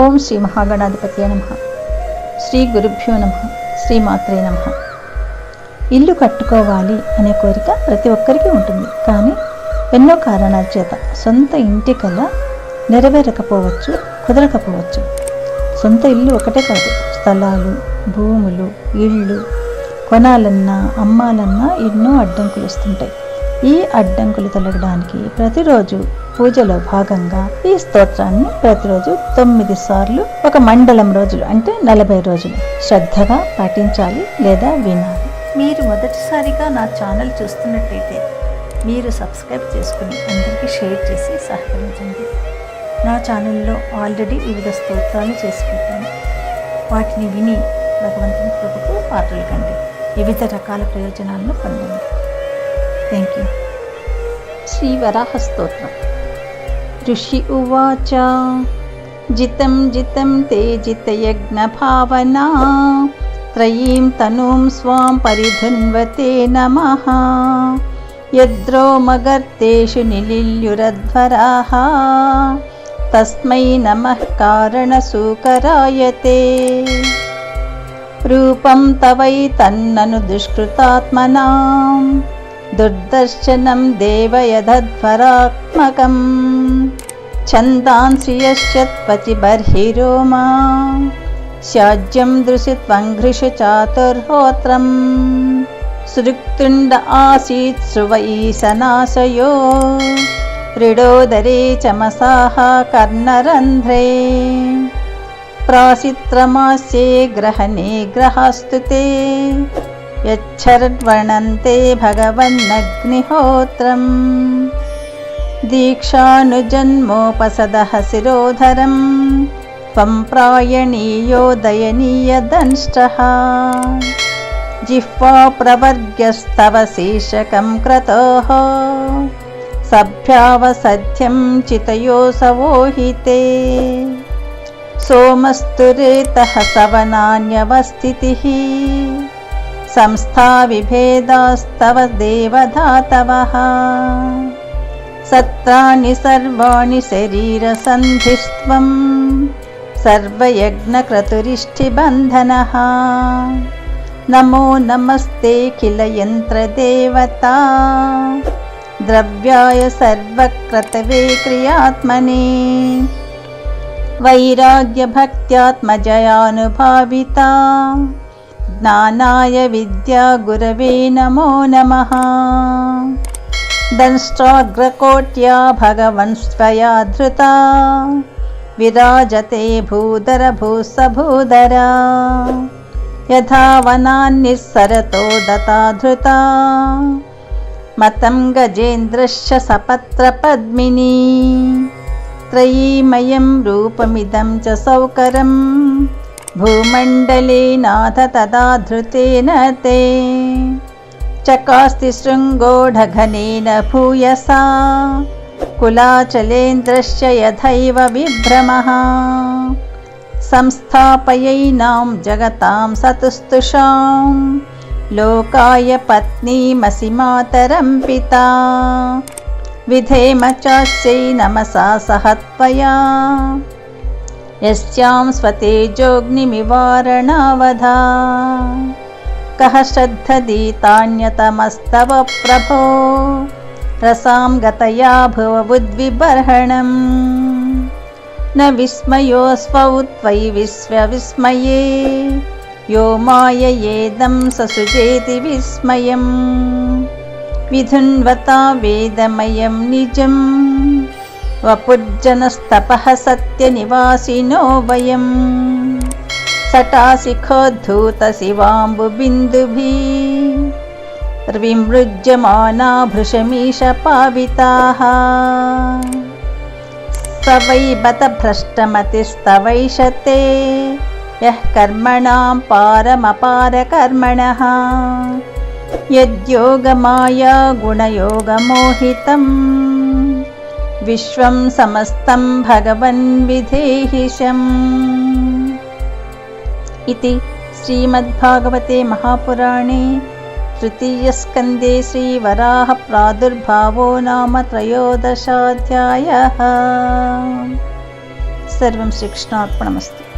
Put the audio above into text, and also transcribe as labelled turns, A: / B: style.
A: ఓం శ్రీ మహాగణాధిపతి నమ. శ్రీ గురుభ్యో నమ. శ్రీమాత్రే నమ. ఇల్లు కట్టుకోవాలి అనే కోరిక ప్రతి ఒక్కరికి ఉంటుంది. కానీ ఎన్నో కారణాల చేత సొంత ఇంటి కల నెరవేరకపోవచ్చు కుదరకపోవచ్చు. సొంత ఇల్లు ఒకటే కాదు. స్థలాలు భూములు ఇళ్ళు కొనాలన్నా అమ్మాలన్నా ఎన్నో అడ్డంకులు వస్తుంటాయి. ఈ అడ్డంకులు తొలగడానికి ప్రతిరోజు పూజలో భాగంగా ఈ స్తోత్రాన్ని ప్రతిరోజు తొమ్మిది సార్లు ఒక మండలం రోజులు అంటే నలభై రోజులు శ్రద్ధగా పాటించాలి లేదా వినాలి. మీరు మొదటిసారిగా నా ఛానల్ చూస్తున్నట్టయితే మీరు సబ్స్క్రైబ్ చేసుకుని అందరికీ షేర్ చేసి సహకరించండి. నా ఛానల్లో ఆల్రెడీ వివిధ స్తోత్రాలు చేసి పెట్టాను వాటిని విని భగవంతుని కృపకు పాటలు కండి. వివిధ రకాల ప్రయోజనాలను పొందండి. थैंक यू श्रीवराहस्तोत्रम् ऋषि उवाच जितं जितं ते जितयज्ञभावना त्रयीं तनुं स्वां परिधुन्वते नमः यद्रोमगर्तेषु निलिल्युरध्वराः तस्मै नमः कारणसूकराय ते रूपं तवै दुष्कृतात्मनाम् दुर्दर्शनं देवयदध्वरात्मकम् छन्दांसि यश्चत्पचिबर्हिरोमा स्याज्यं दृशि त्वङ्घ्रिषु चातुर्होत्रम् सृक्तुण्ड आसीत् सुवयीसनाशयो हृडोदरे चमसाः कर्णरन्ध्रे प्रासित्रमास्ये ग्रहणे ग्रहास्तु ते यच्छर्वर्णन्ते भगवन्नग्निहोत्रम्। दीक्षानुजन्मोपसदः शिरोधरं त्वं प्रायणीयो दयनीयदंष्टः जिह्वा प्रवर्ग्यस्तव शीर्षकं क्रतोः। सभ्यावसध्यं चितयोऽसवोहिते सोमस्तुरेतः सवनान्यवस्थितिः संस्थाविभेदास्तव देवधातवः। सत्राणि सर्वाणि शरीरसन्धिस्त्वं सर्वयज्ञक्रतुरिष्ठिबन्धनः नमो नमस्ते किल यन्त्रदेवता। द्रव्याय सर्वक्रतवे क्रियात्मने। वैराग्यभक्त्यात्मजयानुभाविता ज्ञानाय विद्यागुरवे नमो नमः। दंष्ट्राग्रकोट्या भगवन् स्वया धृता। विराजते भूधरभूसभूधरा यथा वनान्निस्सरतो दता धृता। मतं गजेन्द्रश्च सपत्रपद्मिनी। त्रयीमयं रूपमिदं च सौकरं भूमण्डले नाथ तदा धृतेन ते। चकास्ति शृङ्गोढघनेन भूयसा। कुलाचलेन्द्रश्च यथैव विभ्रमः। संस्थापयैनां जगतां सतुस्तुषां लोकाय पत्नीमसि मातरं पिता। विधेम चास्यै नमसा सह त्वया यस्यां स्वतेजोऽग्निमिवारणावधा कः श्रद्धदीतान्यतमस्तव प्रभो रसां गतया भुवबुद्विबर्हणम् न विस्मयोऽस्वौ त्वयि विश्वविस्मये। यो माययेदं ससृजेति विस्मयम्। विधुन्वता वेदमयं निजं वपुर्जनस्तपः सत्यनिवासिनो वयं सटाशिखोद्धूतशिवाम्बुबिन्दुभिः विमृज्यमाना भृशमीशपाविताः स वै बत भ्रष्टमतिस्तवैषते यः कर्मणां पारमपारकर्मणः। यद्योगमाया गुणयोगमोहितं विश्वं समस्तं भगवन्विधेहिषम् इति श्रीमद्भागवते महापुराणे तृतीयस्कन्दे श्रीवराहप्रादुर्भावो नाम त्रयोदशाध्यायः सर्वं श्रीकृष्णार्पणमस्ति